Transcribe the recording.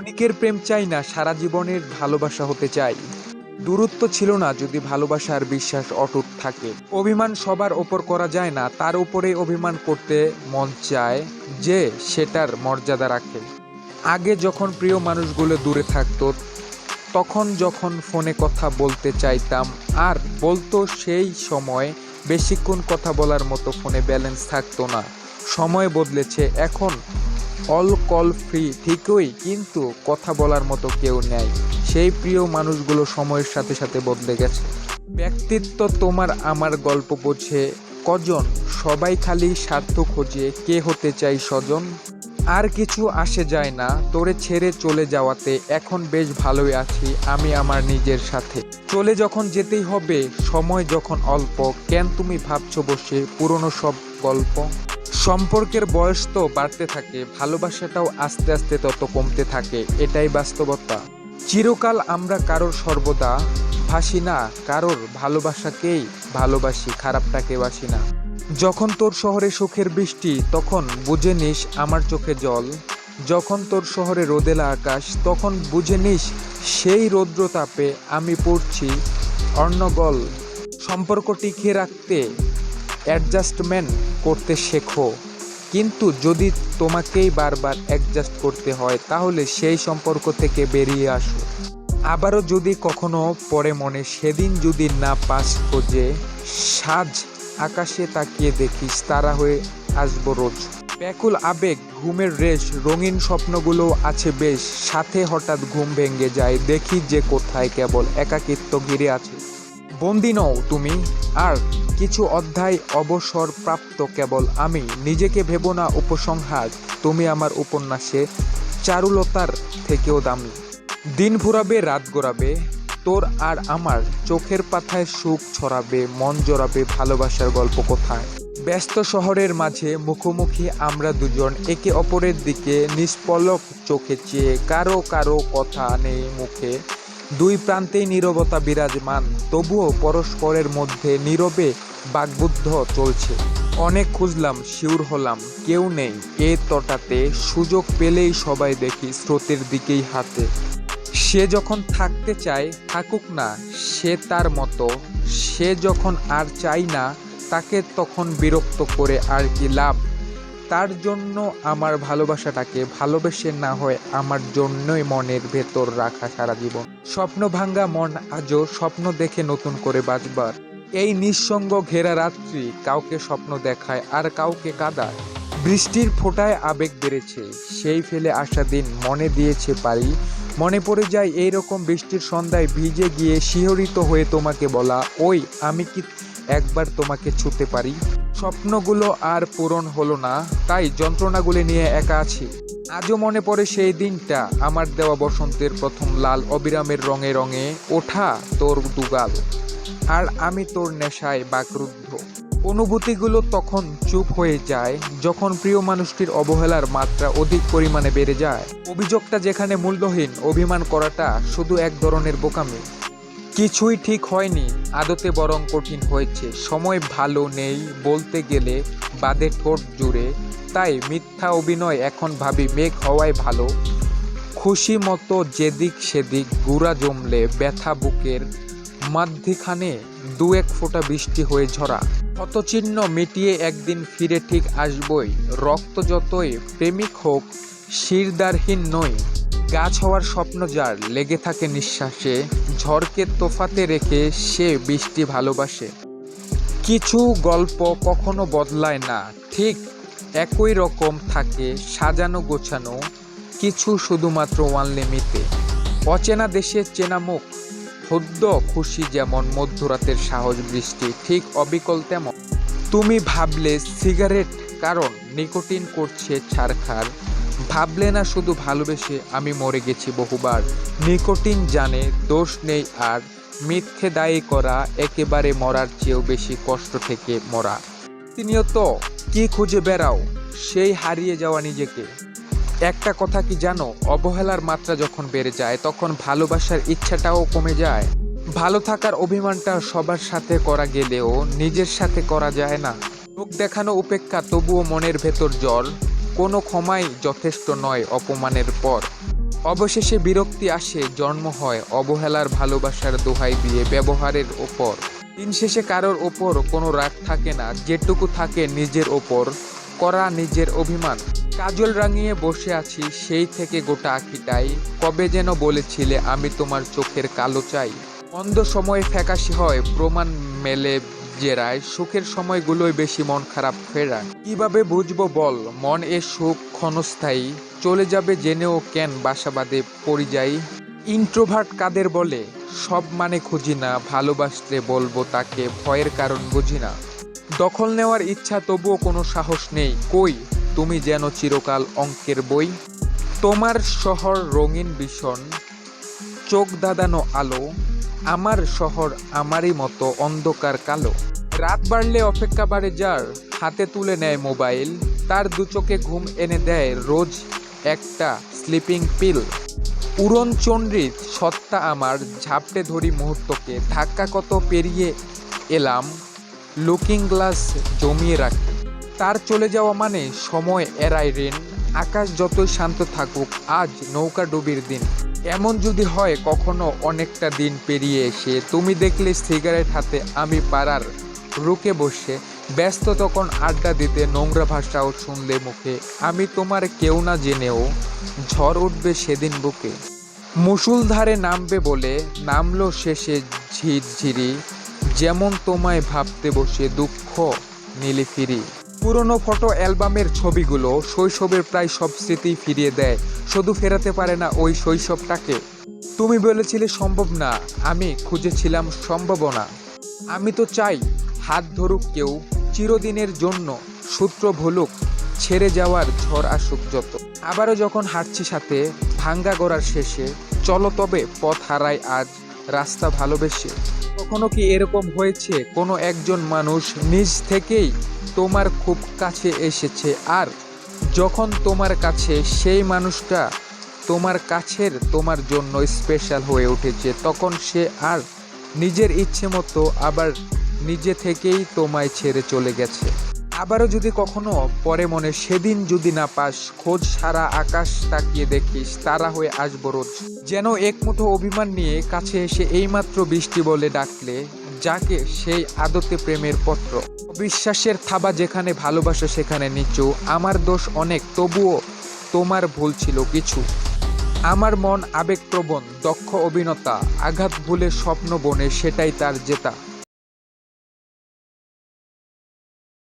ক্ষণিকের প্রেম চাই না, সারা জীবনের ভালোবাসা হতে চাই। দূরত্ব ছিল না যদি ভালোবাসা আর বিশ্বাস অটুট থাকে। অভিমান সবার ওপর করা যায় না, তার উপরে অভিমান করতে মন চায় যে সেটার মর্যাদা রাখে। আগে যখন প্রিয় মানুষগুলো দূরে থাকতো, তখন যখন ফোনে কথা বলতে চাইতাম, আর বলতো সেই সময় বেশিক্ষণ কথা বলার মতো ফোনে ব্যালেন্স থাকতো না। সময় বদলেছে, এখন অল কল ফ্রি ঠিকই, কিন্তু কথা বলার মতো কেউ নেই। সেই প্রিয় মানুষগুলো সময়ের সাথে সাথে বদলে গেছে। ব্যক্তিত্ব তোমার আমার গল্প বোঝে। কজন? সবাই খালি স্বার্থ খোঁজে কে হতে চাই স্বজন? আর কিছু আসে যায় না। তোরে ছেড়ে চলে যাওয়াতে এখন বেশ ভালোই আছি আমি আমার নিজের সাথে। চলে যখন যেতেই হবে, সময় যখন অল্প, কেন তুমি ভাবছ বসে পুরনো সব গল্প? সম্পর্কের বয়স তো বাড়তে থাকে, ভালোবাসাটাও আস্তে আস্তে তত কমতে থাকে, এটাই বাস্তবতা। চিরকাল আমরা কারোর সর্বদা ভাসি না, কারোর ভালোবাসাকেই ভালোবাসি খারাপটাকে বাসি না। যখন তোর শহরে সুখের বৃষ্টি, তখন বুঝে নিস আমার চোখে জল। যখন তোর শহরে রোদেলা আকাশ, তখন বুঝে নিস সেই রৌদ্র তাপে আমি পড়ছি অর্ণগল। সম্পর্ক টিকিয়ে রাখতে অ্যাডজাস্টমেন্ট করতে শেখো। কিন্তু যদি তোমাকেই বারবার অ্যাডজাস্ট করতে হয়, তাহলে সেই সম্পর্ক থেকে বেরিয়ে আসো। আবারও যদি কখনো পরে মনে, সেদিন যদি না পাস খোঁজে, সাজ আকাশে তাকিয়ে দেখিস, তারা হয়ে আসব রোজ। ব্যাকুল আবেগ, ঘুমের রেশ, রঙিন স্বপ্নগুলো আছে বেশ, সাথে হঠাৎ ঘুম ভেঙে যায়, দেখি যে কোথায় কেবল একাকিত্ব ঘিরে আছে। বন্দি নও তুমি। আর কিছু অধ্যায় অবসর প্রাপ্ত কেবল আমি। নিজেকে ভেবো না উপসংহার, তুমি আমার উপন্যাসে। চারুলতার থেকেও দামি। দিন ফুরাবে রাত গড়াবে তোর আর আমার চোখের পাথায় সুখ ছড়াবে, মন জড়াবে ভালোবাসার গল্প কোথায়? ব্যস্ত শহরের মাঝে মুখোমুখি আমরা দুজন একে অপরের দিকে নিষ্পলক চোখে চেয়ে, কারও কারও কথা নেই মুখে। দুই প্রান্তেই নীরবতা বিরাজমান, তবুও পরস্পরের মধ্যে নীরবে বাগবুদ্ধ চলছে। অনেক খুঁজলাম, শিউর হলাম, কেউ নেই। এ তটাতে সুযোগ পেলেই সবাই দেখি স্রোতের দিকেই হাতে সে যখন থাকতে চায়, থাকুক না, সে তার মতো। সে যখন আর চাই না, তাকে তখন বিরক্ত করে আর কি লাভ? তার জন্য আমার ভালোবাসাটাকে ভালোবেসে না হয় আমার জন্যই মনের ভেতর রাখা সারা জীবন। স্বপ্ন ভাঙ্গা মন আজও স্বপ্ন দেখে নতুন করে বাঁচবার। এই নিঃসঙ্গ ঘেরা রাত্রি কাউকে স্বপ্ন দেখায় আর কাউকে কাঁদায়। বৃষ্টির ফোঁটায় আবেগ বেড়েছে, সেই ফেলে আসা দিন মনে দিয়েছে পারি। মনে পড়ে যায় এই রকম বৃষ্টির সন্ধ্যায় ভিজে গিয়ে শিহরিত হয়ে তোমাকে বলা, ওই, আমি কি একবার তোমাকে ছুতে পারি? স্বপ্নগুলো আর পূরণ হলো না, তাই যন্ত্রণাগুলি নিয়ে একা আছি। আজও মনে পড়ে সেই দিনটা, আমার দেওয়া বসন্তের প্রথম লাল অবিরামের রঙে রঙে ওঠা তোর দুগাল। আর আমি তোর নেশায় বাকরুদ্ধ। অনুভূতিগুলো তখন চুপ হয়ে যায়, যখন প্রিয় মানুষটির অবহেলার মাত্রা অধিক পরিমাণে বেড়ে যায়। অভিযোগটা যেখানে মূল্যহীন, অভিমান করাটা শুধু এক ধরনের বোকামি। কিছুই ঠিক হয়নি। আদতে বরং কঠিন হয়েছে। সময় ভালো নেই বলতে গেলে বাদে ঠোঁট জুড়ে। তাই মিথ্যা অভিনয় এখন ভাবি মেঘ হওয়াই ভালো। খুশি মতো যেদিক সেদিক গুড়া জমলে ব্যথা বুকের মাধ্যখানে দু এক ফোঁটা বৃষ্টি হয়ে ঝরা। ক্ষতচিহ্ন মিটিয়ে একদিন ফিরে ঠিক আসবই। রক্ত যতই প্রেমিক হোক, শিরদারহীন নই। গাছ হওয়ার স্বপ্ন যার, লেগে থাকে নিঃশ্বাসে, ঝড়কে তোফাতে রেখে সে বৃষ্টি ভালোবাসে। কিছু গল্প কখনো বদলায় না, ঠিক একই রকম থাকে সাজানো গোছানো, কিছু শুধুমাত্র ওয়ান লিমিটে অচেনা দেশের চেনা মুখ হদ্য খুশি যেমন মধ্যরাতের সাহস বৃষ্টি, ঠিক অবিকল তেমন। তুমি ভাবলে সিগারেট কারণ নিকোটিন করছে ছারখার ভাবলে না শুধু ভালোবেসে আমি মরে গেছি বহুবার। নিকোটিন জানে দোষ নেই আর, মিথ্যে দায়ী করা একেবারে মরার চেয়েও বেশি কষ্ট থেকে মরা। প্রতিনিয়ত কি খুঁজে বেড়াও? সেই হারিয়ে যাওয়া নিজেকে। একটা কথা কি জানো? অবহেলার মাত্রা যখন বেড়ে যায়, তখন ভালোবাসার ইচ্ছাটাও কমে যায়। ভালো থাকার অভিমানটা সবার সাথে করা গেলেও নিজের সাথে করা যায় না। লোক দেখানো উপেক্ষা, তবুও মনের ভেতর জল। কোনো ক্ষমাই যথেষ্ট নয় অপমানের পর। অবশেষে বিরক্তি আসে, জন্ম হয় অবহেলার ভালোবাসার দোহাই দিয়ে ব্যবহারের ওপর। দিন শেষে কারোর ওপর কোনো রাগ থাকে না, যেটুকু থাকে নিজের ওপর। করা নিজের অভিমান। কাজল রাঙিয়ে বসে আছি, সেই থেকে গোটা আঁকিটাই। কবে যেন বলেছিলে, আমি তোমার চোখের কালো চাই। অন্ধ সময়ে ফ্যাকাশি হয়, প্রমাণ মেলে জেরায় সুখের সময়গুলোই বেশি মন খারাপ ফেরা কীভাবে বুঝব বল? মন এ সুখ ক্ষণস্থায়ী। চলে যাবে জেনেও কেন বাসাবাদে পরিযায়ী ইন্ট্রোভার্ট কাদের বলে? সব মানে খুঁজি না, ভালোবাসলে বলব তাকে, ভয়ের কারণ বুঝি না। দখল নেওয়ার ইচ্ছা তবুও কোনো সাহস নেই। কই? তুমি যেন চিরকাল অঙ্কের বই। তোমার শহর রঙিন ভীষণ। চোখ দাদানো আলো। আমার শহর আমারই মতো অন্ধকার কালো। রাত বাড়লে অপেক্ষা বাড়ে যার, হাতে তুলে নেয় মোবাইল। তার দু চোখে ঘুম এনে দেয় রোজ একটা স্লিপিং পিল উড়ন চণ্ডীর সত্তা আমার, ঝাপটে ধরি মুহূর্তকে। ধাক্কা কত পেরিয়ে এলাম লুকিং গ্লাস জমিয়ে রাখি তার চলে যাওয়া মানে সময় এড়ায় ঋণ। আকাশ যতই শান্ত থাকুক, আজ নৌকা ডুবির দিন। এমন যদি হয়, কখনো অনেকটা দিন পেরিয়ে এসে, তুমি দেখলে সিগারেট হাতে আমি পাড়ার রুকে বসে, ব্যস্ত তখন আড্ডা দিতে নোংরা ভাষাও শুনলে মুখে। আমি তোমার কেউ না জেনেও ঝড় উঠবে সেদিন বুকে। মুসুলধারে নামবে বলে নামলো শেষে ঝিরঝিরি, যেমন তোমায় ভাবতে বসে দুঃখ নিলে ফিরি। পুরনো ফটো অ্যালবামের ছবিগুলো শৈশবের প্রায় সব স্মৃতি ফিরিয়ে দেয়। শুধু ফেরাতে পারে না ওই শৈশবটাকে। তুমি বলেছিলে সম্ভব না, আমি খুঁজেছিলাম সম্ভাবনা। আমি তো চাই হাত ধরুক কেউ, চিরদিনের জন্য সূত্র ভুলুক, ছেড়ে যাওয়ার ঝড় আসুক যত। আবারও যখন হাঁটছি সাথে, ভাঙ্গা গড়ার শেষে, চলো তবে পথ হারাই আজ, রাস্তা ভালোবেসে। কখনো কি এরকম হয়েছে কোনো একজন মানুষ নিজ থেকেই? তোমার খুব কাছে এসেছে আর যখন তোমার কাছে সেই মানুষটা তোমার কাছের তোমার জন্য স্পেশাল হয়ে উঠেছে, তখন সে আর নিজের ইচ্ছে মতো আবার নিজে থেকেই তোমায় ছেড়ে চলে গেছে। আবারও যদি কখনো, পরে মনে সেদিন যদি না পাস, খোঁজ সারা আকাশ তাকিয়ে দেখিস, তারা হয়ে আসব রোজ। যেন এক মুঠো অভিমান নিয়ে কাছে এসে এইমাত্র বৃষ্টি বলে ডাকলে, যাকে সেই আদতে প্রেমের পত্র। বিশ্বাসের থাবা যেখানে ভালোবাসা সেখানে নিচু। আমার দোষ অনেক, তবুও তোমার ভুল ছিল কিছু। আমার মন আবেগপ্রবণ, দক্ষ অভিনেতা, আঘাত ভুলে স্বপ্ন বনে সেটাই তার জেতা।